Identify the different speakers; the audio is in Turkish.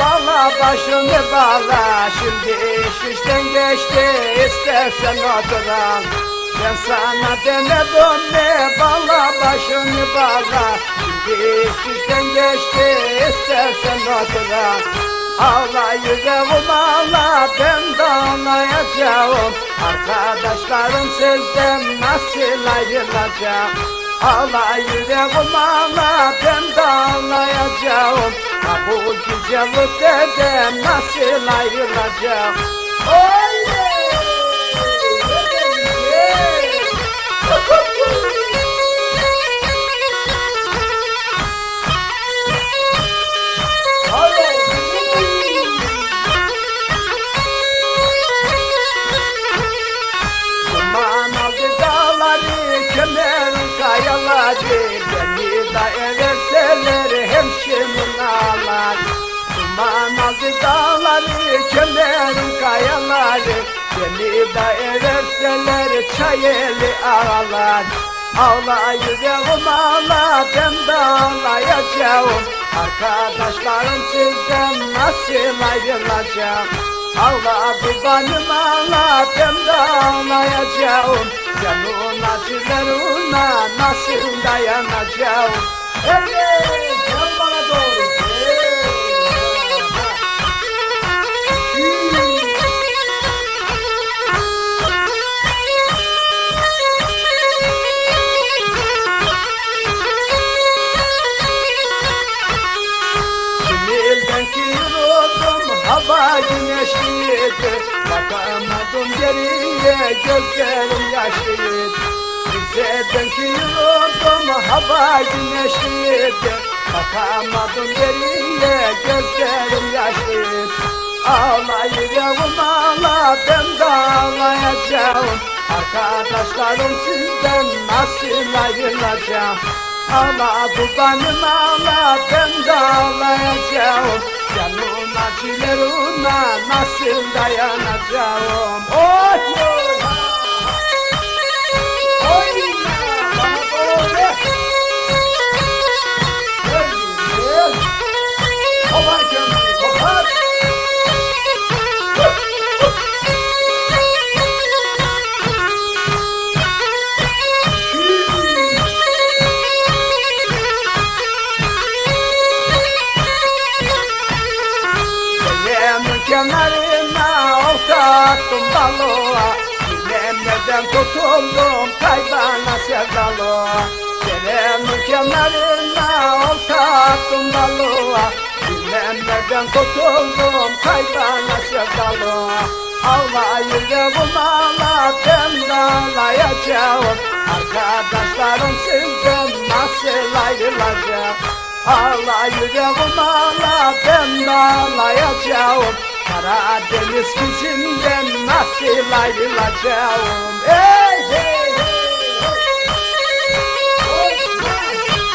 Speaker 1: bağla başını bağla Şimdi iş işten geçti istersen oturan Ben sana demedim ne bağla başını bağla Şimdi iş işten geçti istersen oturan Ağla yüreğim ağla ben de ağlayacağım Arkadaşlarım sizden nasıl ayrılacağım Ağla yüreğim ağla ben de ağlayacağım Ha bu güzelliklerden nasıl ayrılacağım Oy! Kayaları Beni de everseler çayeli ağlar Ağla yüreğim ağla, ben de ağlayacağım. Arkadaşlarım sizden nasıl ayrılacağım Ağla kurbanım ağla ben de ağlayacağım. Canın acılarına nasıl dayanacağım? Evet Geriye gözlerim yaşlıydı Rize'den yoruldum hava güneşliydi Bakamadım geriye gözlerim yaşlıydı Ağla yüreğim ağla ben de ağlayacağım. Arkadaşlarım sizden nasıl ayrılacağım? Ağla kurbanım ağla ben de ağlayacağım Canım acılarına nasıl dayanacağım? Oy oy kenarına olta attım balığa Bilemeden tutuldum kaybana sevdalığa. Yemin kenarına olta attım balığa Bilemeden tutuldum kaybana sevdalığa. Ağla yüreğim ağla ben de ağlayacağım Arkadaşlarım sizden nasıl ayrılacağım Ağla yüreğim ağla ben ağlayacağım Karadeniz kızından nasıl ayrılacağım? Hey hey